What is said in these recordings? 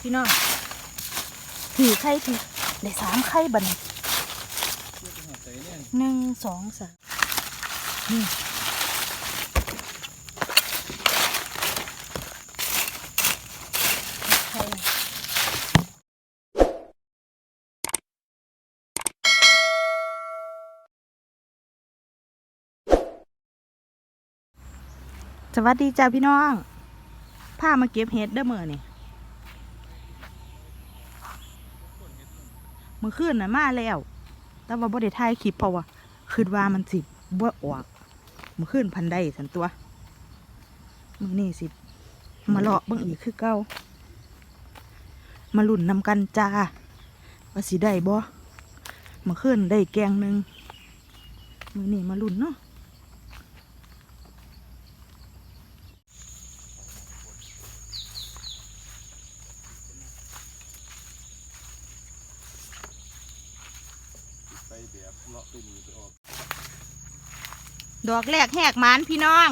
พี่น้องถือไข่ถือได้สามไข่บันหนึ่งสองสามนี่ไข่สวัสดีจ้าพี่น้องพามาเก็บเห็ดเด้อเมื่อนี่ มื่อคืนน่ะมาแล้ว แต่ว่าบ่ได้ถ่ายคลิปเพราะว่าคืนว่ามันสิบ่ออกมื่อคืนพันได้สันตัวมือนี่สิ มาเลาะเบิ่งอีกคือเก้ามาลุ่นนำกันจ้าว่าสิได้บ่มื่อคืนได้แกงหนึ่งมือนี่มาลุ่นเนาะ ไปแบบเลาะไปหนีไปออกดอกแรกแหกหมานพี่น้อง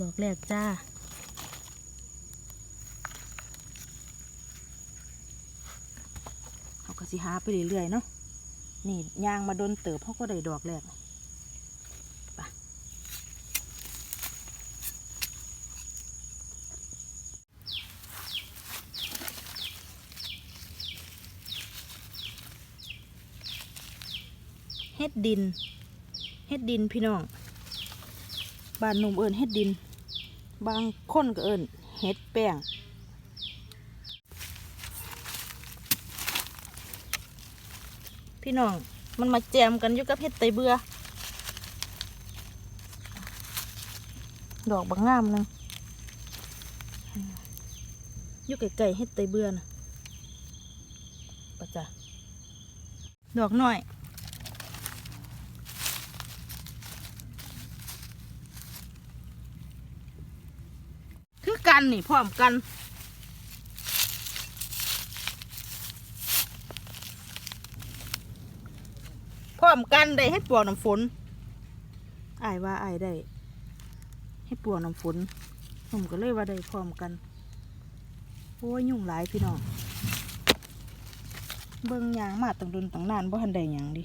ดอกแรกจ้า เขาก็สิหาไปเรื่อยๆเนาะ นี่ยางมาโดนเติบเขาก็ได้ดอกแรก ฮ็ดดิน เฮ็ดดินพี่น้อง บ้านหนุ่มเอิญเฮ็ดดิน บางคนก็เอิญเฮ็ดแป้ง พี่น้องมันมาแจมกันอยู่กับเฮ็ดไตเบือ ดอกบางงามนึงอยู่ไกลๆเฮ็ดไตเบือนะปะจ้ะดอกน้อย กันนี่พร้อมกันพร้อมกันได้ให้ปวกน้ำฝนอายว่าอายได้ให้ปวกน้ำฝนผมก็เลยว่าได้พร้อมกันโอ้ยยุ่งหลายพี่น้องเบิ่งยางมาตั้งดุนตั้งนานบ่ทันได้ยังดิ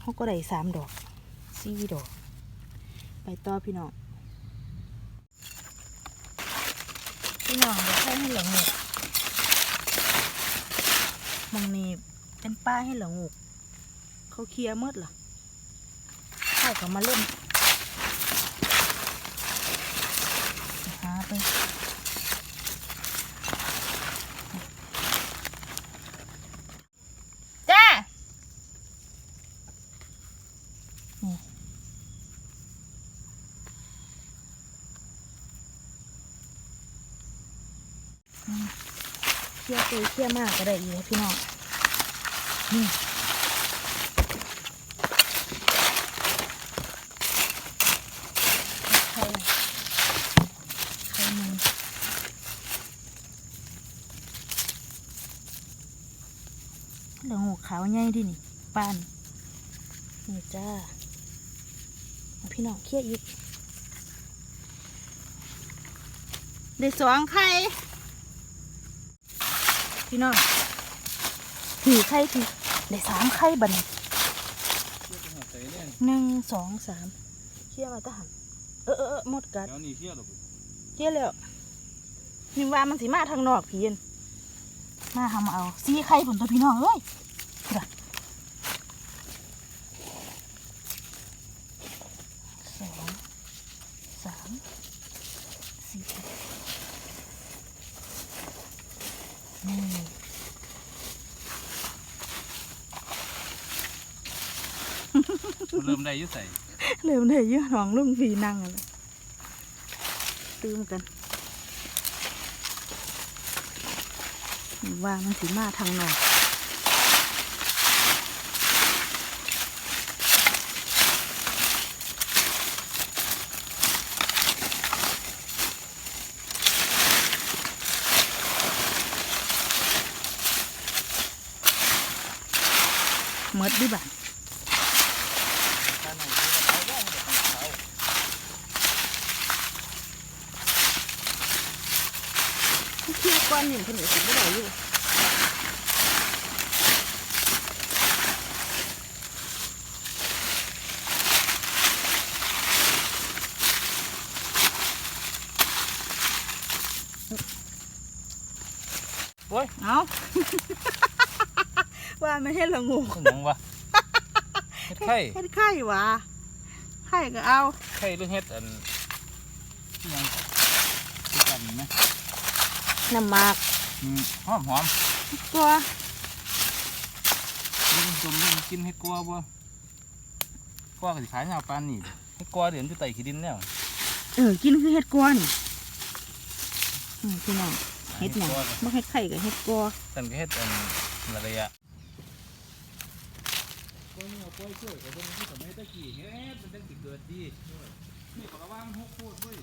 เขาก็ได้สามดอกสี่ดอก ไปต่อพี่น้อง พี่น้องเดี๋ยวให้ให้เหลืองกมองนี่เป็นป้าให้เหลืองกเขาเคลียร์มืดล่ะเข้ากับมาเล่นหาไปจ้านี่เคลียร์ไปเคลียมากก็ได้อีกนพี่น้องนี่ไข่ไข่มันเหลืองหัวขาวใหญ่ดินี่ปานนี่จ้าพี่น้องเคลียอีกได้สองไข่ พี่น้องถือไข่ถือได้สามไข่บัดนเพื่อจะหัวใจเนี่ยหนึ่งสองสามเชี่ยมาตะหันเออเออเออหมดกัดแล้วนี่เที่ยวหรอบุเชี่ยแล้วนี่ว่ามันสิมาทางนอกพี่เอ็นมาทำเอาซีไข่ผลตัวพี่น้องเอ้ยเด้อสองสามสี่นี่ เริ่มได้ยุ่ใส่เร็วเลยยื้อหองลุงผีนั่งอะเลยตื้มกันว่ามันสิมาทางนอกเมดดิบ่าหน่อย อนนิ่มเพิ่นก็สิบ่ได้อยู่โอ้ยเอาว่าไม่ให้ละงูสมองวะเฮ็ดไข่เฮ็ดไข่หวะไข่ก็เอาไข่หรือเฮ็ดอันอิหยังคือกันไหม น้ำหมากอืมหอมหอมตัวกินจมเล่นกินเฮ็ดกัวบ่กัวก็สิขายยาวปานนี่เฮ็ดกัวเดี๋ยวมันอยู่ใต้ขี้ดินแล้วเออกินคือเฮ็ดกวนอืมพี่น้องเฮ็ดหยังกัวก็บ่เฮ็ดไข่กับเฮ็ดกัวฉันก็เฮ็ดอันระยะก้อยเอาก้อยช่วยกับเบิ่งที่สมัยตะกี้เฮ็ดมันจังสิเกิดดีนี่ก็ระวังหกโคตรเว้ย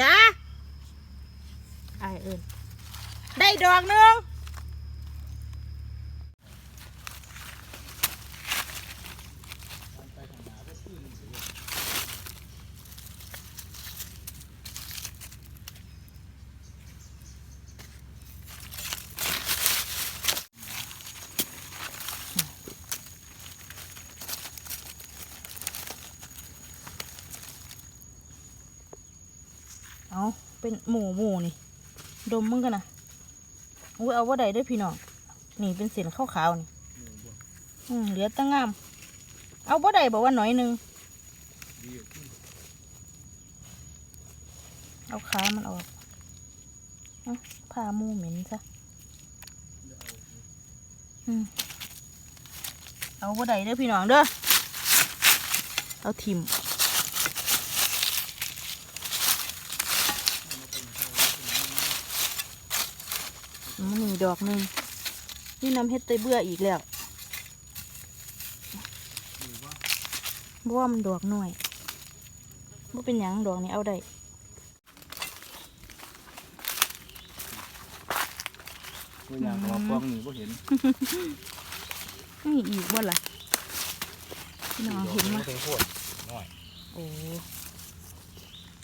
จ้าไอายเอิญได้ดอกหนึง เอาเป็นหมูหมูนี่ ดมมึงกันนะอุ้ยเอาว่าใดด้วยพี่น้อง นี่เป็นเส้นขาวๆนี่อืมเหลือแตั้งงาม เอาว่าใดบอกว่าหน่อยหนึงดีอยู่ที่เอาขามันออกอาผ้ามูเหม็นซะ อืมเอาว่าใดเด้อพี่น้องเด้อ เอาทิมมั นนี่ดอกหนึ่งนี่นำเฮ็ดเตยเบื่ออีกแล้วเพราะว่ามันดอกน้อยว่าเป็นหยังดอกนี้เอาได้ตัวอย่างของกล้องนี่บ่เห็นนี่อีกบ่ล่ะพี่น้องเห็นไหมถึงโคตรน้อยโอ้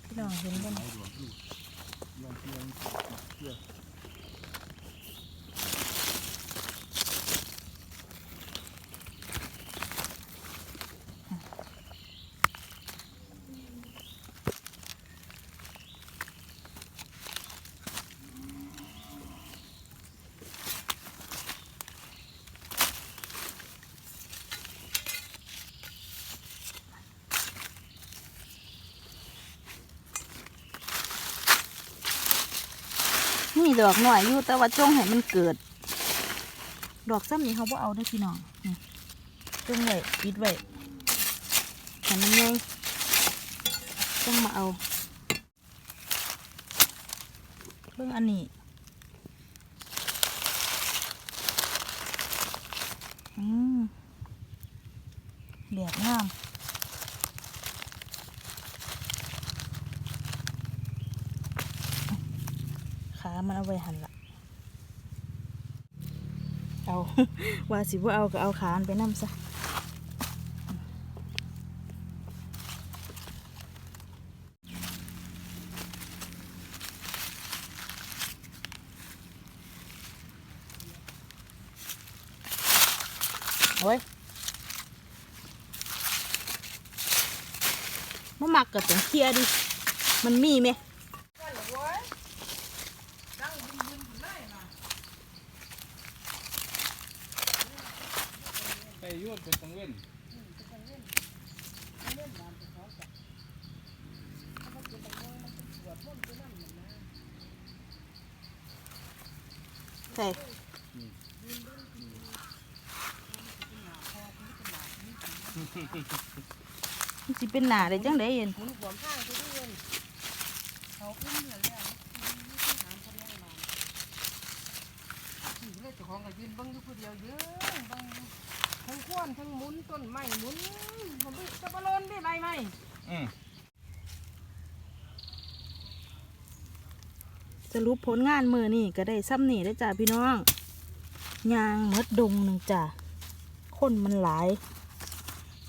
พี่น้องเห็นบ่ ดอกหน่อยอยู่แต่ว่าจ้องให้มันเกิด ดอกซ้ำนี้เขาบ่เอาได้พี่น้องนี่จงไว้ปิดไว้ให้มันใหญ่ต้องมาเอาเบิ่งอันนี้อืมแบบงาม มันเอาไว้หันละเอาว่าสิว่าเอาก็เอาขามันไปนั่ซะโอ้ยมามักกับต้องเคลียร์ดิ มันมีไหม ยวดเป็นตังเว้นใช่มันสิเป็นหนาได้จังได้เย็นหมุนขวามข้างไปเรื่อยเขาอุ้มเหลือแล้วมีที่ถามเขาเรียกมาขี่เลยเจ้าของก็ยืนเบังอยู่ผู้เดียวเยอะเบัง ทั้งควนทั้งหมุนต้นไม้หมุนผมจะบอลนได้ใบไหมอืมสรุปผลงานมือนี่ก็ได้ซ้ำนี่ได้อจ้าพี่น้องยางหมดดงหนึ่งจ้าคนมันหลาย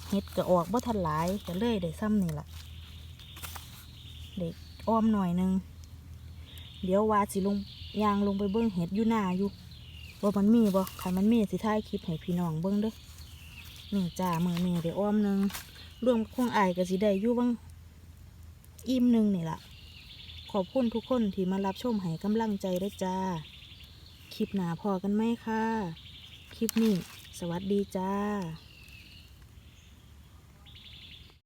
เห็ดก็ออกบ่ทันหลายก็เลยได้ซ้ำนี่ล่ะเด็กอ้อมหน่อยหนึงเดี๋ยวว่าสิลงยางลงไปเบิ้งเห็ดอยู่หน้าอยู่ ว่ามันมีบ่ใครมันมีสิท้ายคลิปให้พี่น้องเบิ้งเด้อนี่จ้ามือนี่ได้อ้อมหนึ่งรวมคงอายก็สิได้อยู่บ้างอิ่มหนึ่งนี่ละขอบคุณทุกคนที่มารับชมให้กำลังใจได้จ้า คลิปหนาพอกันไหมค่ะ คลิปนี้ สวัสดีจ้า